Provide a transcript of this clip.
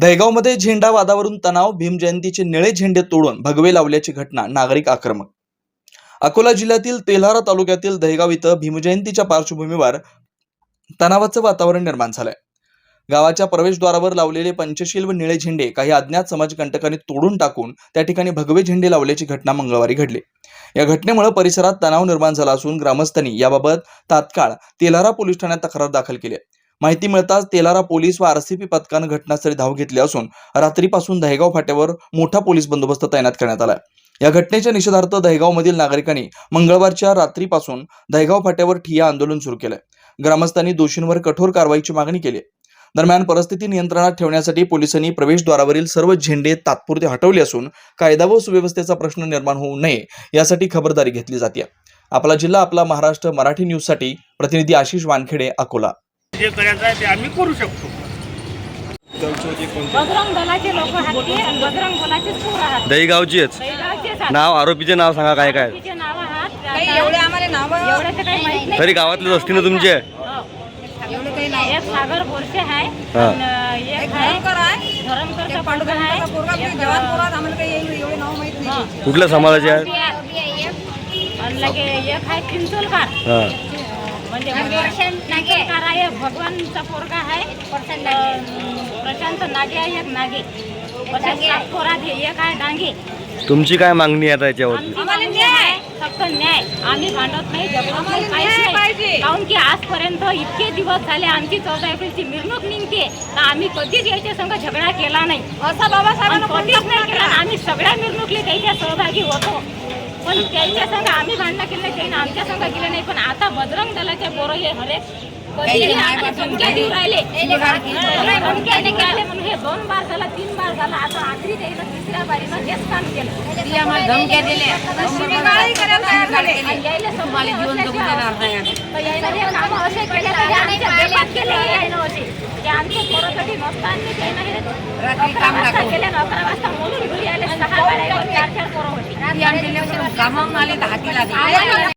दहेगावमध्ये झेंडा वादावरून तणाव भीमजयंतीचे निळे झेंडे तोडून भगवे लावल्याची घटना नागरिक आक्रमक. अकोला जिल्ह्यातील तेल्हारा तालुक्यातील दहेगाव इथं भीमजयंतीच्या पार्श्वभूमीवर तणावाचं वातावरण निर्माण झालंय. गावाच्या प्रवेशद्वारावर लावलेले पंचशील व निळे झेंडे काही अज्ञात समाजकंटकांनी तोडून टाकून त्या ठिकाणी भगवे झेंडे लावल्याची घटना मंगळवारी घडली. या घटनेमुळे परिसरात तणाव निर्माण झाला असून ग्रामस्थांनी याबाबत तात्काळ तेल्हारा पोलीस ठाण्यात तक्रार दाखल केली आहे. माहिती मिळताच तेलारा पोलीस व आरसीपी पथकानं घटनास्थळी धाव घेतली असून रात्रीपासून दहेगाव फाट्यावर मोठा पोलीस बंदोबस्त तैनात करण्यात आला या घटनेच्या निषेधार्थ दहेगावमधील नागरिकांनी मंगळवारच्या रात्रीपासून दहेगाव फाट्यावर ठिया आंदोलन सुरू केलंय. ग्रामस्थांनी दोषींवर कठोर कारवाईची मागणी केली दरम्यान परिस्थिती नियंत्रणात ठेवण्यासाठी पोलिसांनी प्रवेशद्वारावरील सर्व झेंडे तात्पुरते हटवले असून कायदा व सुव्यवस्थेचा प्रश्न निर्माण होऊ नये यासाठी खबरदारी घेतली जाते आपला जिल्हा आपला महाराष्ट्र मराठी न्यूजसाठी प्रतिनिधी आशिष वानखेडे अकोला. जे करायचं आहे ते आम्ही करू शकतो. बजरंग दलाचे लोक हाती आणि बजरंग दलाचे चोर आहात दहीगावची आहेत. दैगावचेच आहात. नाव आरोपीचे नाव सांगा काय काय? तिचे नाव आहात. काही एवढे आम्हाला नाव एवढे तर काही माहीत नाही. तरी गावातलेच असतील ना तुमचे? हो. एवढे काही नाही एक सागर बोरसे आहे हा. आणि एक आहे धरणकर आहे. धरमकरचा एक पोरगा आहे. पांडुरंगाचा पोरगा. एक, जवान पोरात आम्हाला काही एवढे एवढे नाव माहीत हा. नाही कुठल्या समाजाचे आहेत? आणि लगे एक आहे चिंचोलकार. हा. म्हणजे चिंचोलकार आहे भगवानचा पोरगा आहे. प्रशांत नागे. आहे एक नागे. प्रशांत नागपुरात एक आहे डांगे. तुमची काय मागणी आहे आता मागणी आहे फक्त न्याय. आम्ही भांडत नाही काहीच न्याय काऊन की आजपर्यंत इतके दिवस झाले आमची चौदा एप्रिलची मिरवणूक निघते. तर आम्ही कधीच याच्या संग झगडा केला नाही. असा बाबासाहेबांना कधीच नाही केला. आम्ही सगळ्या मिरवणुकीत त्याच्या सहभागी होतो. पण त्यांच्या संग आम्ही भांडणं केलं नाही त्यांनी आमच्या संग केलं नाही. पण आता बजरंग दलाचे पोरं हे हरेक देऊ राहिले. म्हणून हे दोन बार झाला तीन बार झाला. आता आखरी त्याला तिसऱ्या बारीनं हेच काम केलं. आम्हाला धमक्या दिल्या. शिवीगाळही करायला तयार झाले. यायला तुम्हाला जीवन जगू देणार नाही. हे कामं असे केले आमच्या बेपात केले यायनं असे. ते आमच्या पोरासाठी नसताना त्यानं हे अकरा. केले अकरा वाजता म्हणून घरी आले सहा वाड्यावर चार चार पोरं होती. कामावून आले तर हाती लागले.